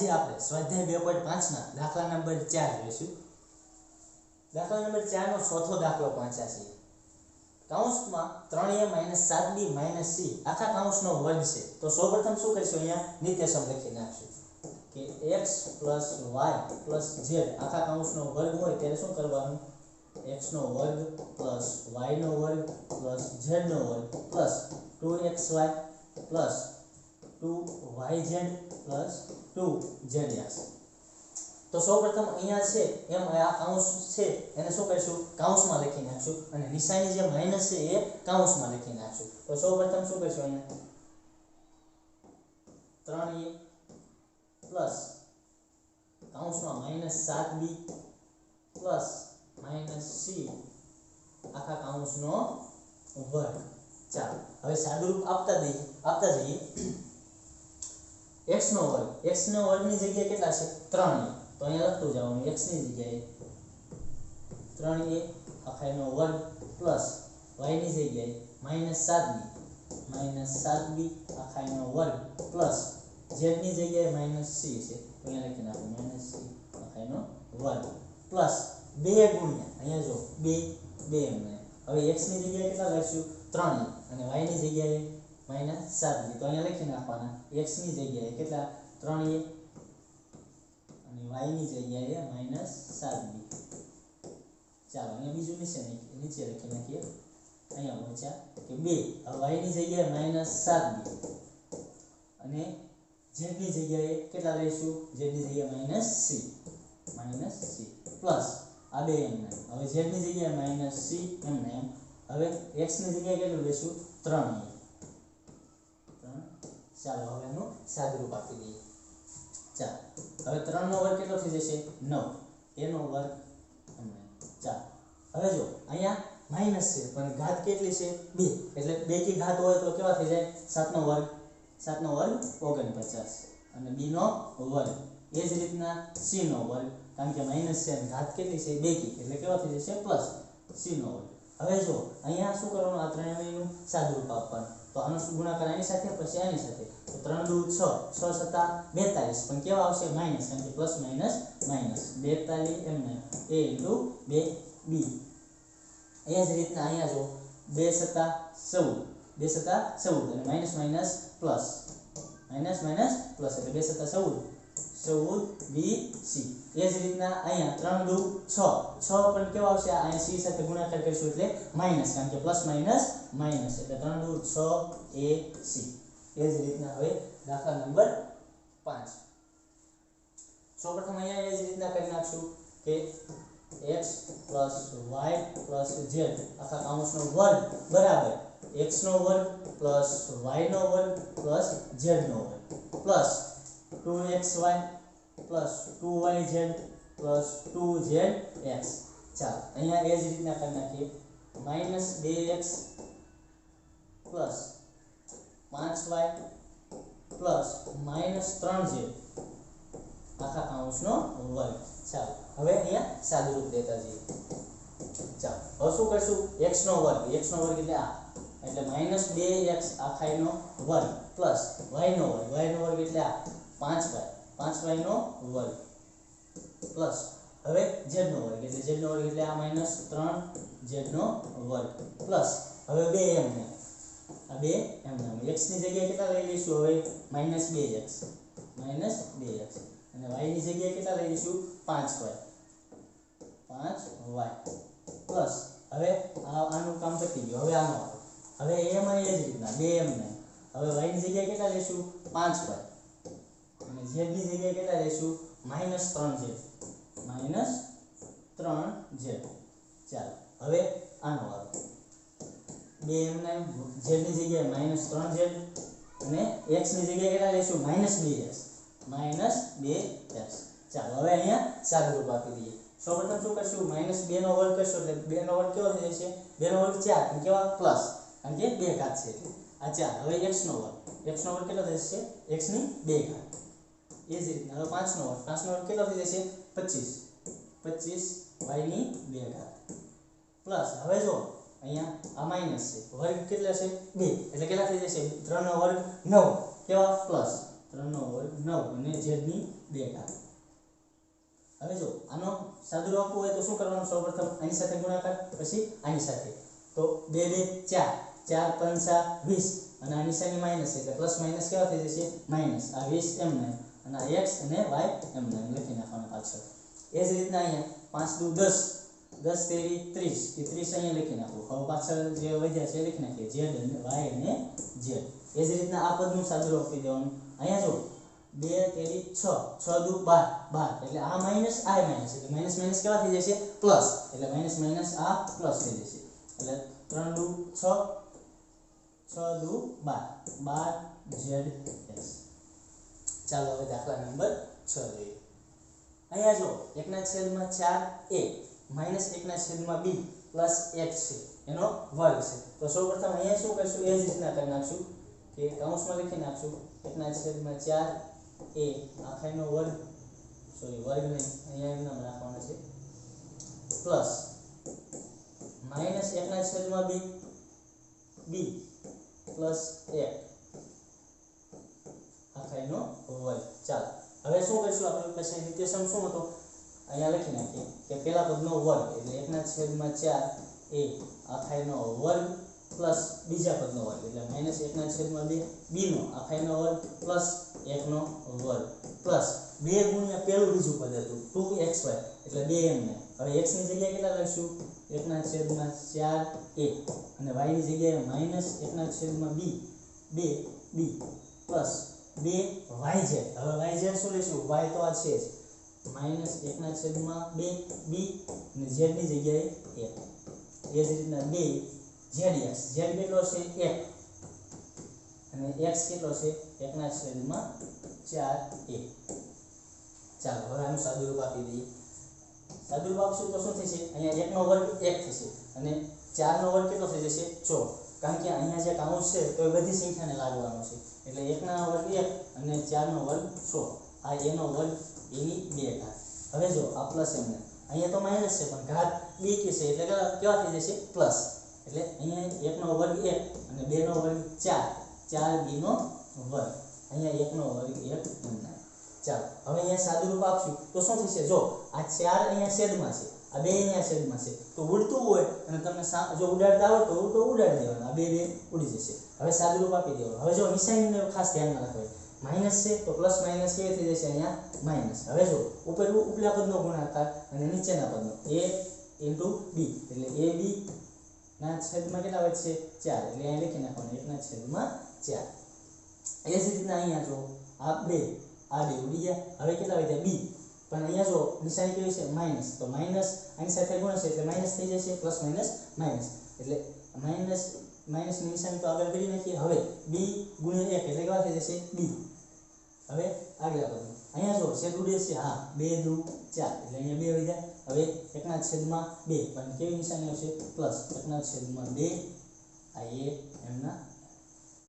આજે આપણે સ્વાધ્યાય બે પોઈન્ટ પાંચના દાખલા નંબર ચાર જોઈશું. દાખલા નંબર ચારનો ચોથો દાખલો પહોંચ્યા છીએ કાઉન્સમાં ત્રણ એ માઇનસ સાત બી માઇનસ સી આખા કાઉન્સનો વર્ગ છે. તો સૌપ્રથમ શું કરીશું અહીંયા? નિત્યસમ લખી નાખશું. કે x plus y plus z આખા કાઉન્સનો વર્ગ હોય ત્યારે શું કરવાનું? એક્સ નો વર્ગ પ્લસ વાય નો વર્ગ પ્લસ ઝેડ નો વર્ગ plus two x y plus two y z plus two z x તો સૌપ્રથમ અહીંયા છે, એમ આ કૌંસ છે, એને શું કરીશું? કૌંસમાં લખી નાખશું. અને નિશાની જે માઇનસ છે, એ કૌંસમાં લખી નાખશું. તો સૌપ્રથમ શું કરીશું અહીંયા? ત્રણ એ પ્લસ કૌંસમાં માઇનસ સાત બી પ્લસ માઇનસ સી આખા કૌંસનો વર્ગ. ચાલો, હવે સાદુરૂપ આપતા દઈએ આપતા જઈએ. X નો વર્ગ. X નો વર્ગની જગ્યાએ કેટલા છે? 3 તો અહીંયા લખતું જવાનું. X ની જગ્યાએ 3a આખાનો વર્ગ પ્લસ y ની જગ્યાએ માઇનસ 7b માઇનસ 7b આખાનો વર્ગ પ્લસ z ની જગ્યાએ c છે. અહીંયા લખી નાખો. માઇનસ અખાય નો વર્ગ પ્લસ બે ગુણ્યા. અહીંયા જો બે બે એમ હવે x ની જગ્યાએ કેટલા લખશું? 3 અને y ની જગ્યાએ માઇનસ સાત તો અહીંયા લખી નાખવાના એક્સની જગ્યાએ કેટલા? ત્રણ એ. અને y ની જગ્યાએ માઇનસ સાત ચાલો, અહીંયા બીજું નીચે નીચે લખી નાખીએ. અહીંયા પહોંચ્યા. કે બે. હવે વાયની જગ્યાએ માઇનસ સાત અને z ની જગ્યાએ કેટલા લઈશું? Z ની જગ્યાએ minus c minus c plus આ બે એમ હવે z ની જગ્યાએ માઇનસ સી એમ ને એમ હવે એક્સની જગ્યાએ કેટલું લઈશું? 3 ત્રણ ચાલો, હવે એનું સાદુરૂપ આપી દઈએ. ચાલો હવે 3 નો વર્ગ કેટલો થઈ જશે? નવ. એનો વર્ગ એમ ચાલો હવે જો, અહીંયા માઇનસ છે, પણ ઘાત કેટલી છે? બે. એટલે બે કી ઘાત હોય તો કેવા થઈ જાય? 7 નો વર્ગ. સાતનો વર્ગ 49 અને બીનો વર્ગ. એ જ રીતના c નો વર્ગ. કારણ કે માઇનસ છે ઘાત કેટલી છે? બે કી એટલે કેવા થઈ જશે? પ્લસ c નો વર્ગ. હવે જો, અહીંયા શું કરવાનું? આ ત્રણેયનું સાદુરૂપ આપવાનું. તો આનો શું ગુણાકાર આની સાથે, પછી આની સાથે. તો 3 દુ 6 6 સત્તા 42 પણ કેવા આવશે? માઇનસ, કારણ કે પ્લસ માઇનસ માઇનસ. 42 એમને a ઇન્ટુ 2 b એ જ રીતના અહીંયા જો 2 સત્તા 14 2 સત્તા 14 અને minus minus plus. Minus minus plus. એટલે 2 સત્તા 14 14 બી સી. એ જ રીતના અહીંયા ત્રણ દુ, છ. છ પણ કેવા આવશે? અહીંયા સી સાથે ગુણાકાર કરીશું એટલે માઇનસ, કારણ કે પ્લસ માઇનસ માઇનસ. એટલે ત્રણ દુ, છ, એ, સી. એ જ રીતના હવે દાખલા નંબર પાંચ. સૌપ્રથમ અહીંયા એ જ રીતના કરી નાખશું કે x plus y plus z આખા કૌંસનો વર્ગ બરાબર x નો વર્ગ પ્લસ y નો વર્ગ પ્લસ z નો વર્ગ. Plus 2xy plus 2yz plus 2zx ચાલો, અહીંયા એ જ રીતના કરી નાખીએ. Minus 2x plus 5y plus minus 3z આખા કૌંસનો વર્ગ. ચાલો, હવે અહીંયા સાદુરૂપ દેતા જઈએ. ચાલો, હવે શું કરશું? X નો વર્ગ. X નો વર્ગ એટલે આ. એટલે માઇનસ 2x આખાઈનો વર્ગ પ્લસ y નો વર્ગ. Y નો વર્ગ એટલે આ. 5y 5y નો વર્ગ. પ્લસ. હવે z નો વર્ગ. એટલે z નો વર્ગ એટલે આ માઇનસ 3z નો વર્ગ. પ્લસ. હવે બે એમ ને આ બે એમ ને x ની જગ્યાએ કેટલા લઈ લઈશું? હવે માઇનસ બે એક્સ માઇનસ બે એક્સ અને વાયની જગ્યાએ કેટલા લઈ લઈશું? 5y 5y plus. હવે આનું કામ પતી ગયું. હવે આનો હવે એમ અને એ જ રીતના. બે એમ ને હવે y ની જગ્યાએ કેટલા લઈશું? 5y અને z ની જગ્યાએ કેટલા લઈશું? માઇનસ ત્રણ ઝેડ માઇનસ ત્રણ ઝેડ ચાલો, હવે આનો વારો. બે એમને z ની જગ્યાએ માઇનસ ત્રણ ઝેડ અને x ની જગ્યાએ કેટલા લઈશું? માઇનસ બે x માઇનસ બે x ચાલો, હવે અહીંયા સાદુરૂપ આપી દઈએ. સૌપ્રથમ શું કરશું? માઇનસ બેનો વર્ગ કરશું, એટલે બે નો વર્ગ કેવો થઈ જશે બે નો વર્ગ ચાર કેવા પ્લસ કારણ કે બે ઘાત છે. આ ચાર, હવે x નો વર્ગ. x નો વર્ગ કેટલો થશે? એક્સની બે ઘાત. એ જ રીતના. હવે પાંચનો વર્ગ. પાંચનો વર્ગ કેટલો થઈ જશે? પચીસ. પચીસ વાયની બે ઘાત. પ્લસ હવે જો અહીંયા આ માઇનસ છે. વર્ગ કેટલા છે? બે. એટલે કેટલા થઈ જશે? ત્રણનો વર્ગ નવ. કેવા? પ્લસ. ત્રણનો વર્ગ નવ અને ઝેડની બે ઘાત. હવે જો આનો સાદું આપવું હોય તો શું કરવાનું? સૌપ્રથમ આની સાથે ગુણાકાર, પછી આની સાથે. તો બે બે, ચાર. ચાર, પંચા વીસ. અને આની સાથે માઇનસ એટલે પ્લસ માઇનસ કેવા થઈ જશે? માઇનસ આ વીસ એમ ને. અને આ એક્સ અને એમ ને લખી નાખવાના પાછળ. એ જ રીતના અહીંયા પાંચ દુ દસ દસ તેરી ત્રીસ, એ ત્રીસ અહીંયા લખી નાખવું. હવે પાછળ જે વધ્યા છે એ લખી નાખીએ. ઝેડ અને વાય અને ઝેડ એ જ રીતના આ પદનું સાદું લખી દેવાનું. અહીંયા જો બે તેરી છ છ દુ બાર બાર. એટલે આ માઇનસ આ માઇનસ એટલે માઇનસ માઇનસ કેવા થઈ જશે? પ્લસ એટલે માઇનસ માઇનસ આ પ્લસ થઈ જશે. એટલે ત્રણ દુ છ છ દુ બાર. બાર ઝેડ એક્સ ચાલો હવે દાખલા નંબર છ જોઈએ અહીંયા જો એકના છેદમાં ચાર એ, માઇનસ એકના છેદમાં બી, પ્લસ એક છે. એનો વર્ગ છે. તો સૌપ્રથમ અહીંયા શું કરશું? એ જ રીતના કરી નાખશું. કે કૌંસમાં લખી નાખશું. એકના છેદમાં ચાર એ આખાનો વર્ગ સોરી વર્ગ નહીં અહીંયા એમ નામ રાખવાનો છે. પ્લસ માઇનસ એકના છેદમાં બી બી, પ્લસ એક. આખાઈનો વર્ગ ચાલો, હવે શું કરીશું? આપણે પછી નિત્યસમ શું હતો? અહીંયા લખી નાખીએ કે પેલા પદનો વર્ગ એટલે એકના છેદમાં ચાર એ આખાઈનો વર્ગ પ્લસ બીજા પદનો વર્ગ એટલે માઇનસ એકના છેદમાં બે, બીનો આખાઈનો વર્ગ પ્લસ એકનો વર્ગ પ્લસ બે ગુણ્યા પેલું બીજું પદ હતું. ટુ એક્સ વાય એટલે બે એમ ને. હવે એક્સની જગ્યાએ કેટલા લખશું એકના છેદમાં ચાર એ. અને વાયની જગ્યાએ માઇનસ એકના છેદમાં બી બે બી પ્લસ બે વાય ઝેડ હવે વાય ઝેડ શું લઈશું વાય તો આ છે જ. માઇનસ એકના છેદમાં બે બી અને ઝેડની જગ્યાએ એક. એ જ રીતના બે ઝેડ એક્સ ઝેડ કેટલો છે? એક. અને એક્સ કેટલો છે? એકના છેદમાં ચાર એ ચાલો, હવે આનું સાદુરૂપ આપી દઈએ. સાદુરૂપ આપશું તો શું થશે? અહીંયા એકનો વર્ગ એક થશે. અને ચારનો વર્ગ કેટલો થઈ જશે? ચો કારણ કે અહીંયા જે કાઉન્સ છે, તો એ બધી સંખ્યાને લાગવાનો છે. એટલે એકના વર્ગ એક અને ચારનો વર્ગ સો. આ એનો વર્ગ એની બે ઘાત. હવે જો, આ પ્લસ એમને. અહીંયા તો માઇનસ છે, પણ ઘાત બે કે છે, એટલે કેવા કેવા થઈ જશે? પ્લસ. એટલે અહીંયા એકનો વર્ગ એક અને બેનો વર્ગ ચાર. ચાર બીનો વર્ગ. અહીંયા એકનો વર્ગ એક એમના ચાલો હવે અહીંયા સાદુરૂપ આપશું. તો શું થશે? જો, આ ચાર અહીંયા છેદમાં છે. આ બે અહીંયા છેદમાં છે. તો ઉડતું હોય અને તમને જો ઉડાડતા આવડતું હોય તો ઉડાડી દેવાનું. આ બે બે ઉડી જશે. હવે સાદુરૂપ આપી દેવાનું. હવે જો નિશાનીને ખાસ ધ્યાનમાં રાખવાનું. માઇનસ છે તો પ્લસ માઇનસ કેવી થઈ જશે અહીંયા માઇનસ હવે જો ઉપર ઉપલા પદનો ગુણાકાર અને નીચેના પદનો. એ ઇન્ટુ બી એટલે એ બી ના છેદમાં કેટલા વધશે ચાર. એટલે અહીંયા લખી નાખવાનું. એકના છેદમાં ચાર. એ જ રીતના અહીંયા જો આ બે આ બે ઉડી ગયા. હવે કેટલા વધ્યા? બી પણ અહીંયા જો નિશાની કેવી છે માઇનસ તો માઇનસ આની સાથે ગુણશે એટલે માઇનસ થઈ જશે પ્લસ માઇનસ માઇનસ એટલે માઇનસ માઇનસની નિશાની તો આગળ કરી નાખીએ હવે બી ગુણ્યા એક એટલે કેવા થઈ જશે બી હવે આગલા પદનું અહીંયા જો છેદ ઉડે છે હા બે દુ ચાર એટલે અહીંયા બે વધ્યા હવે એકના છેદમાં બે પણ કેવી નિશાની આવશે પ્લસ એકના છેદમાં બે આ એ એમના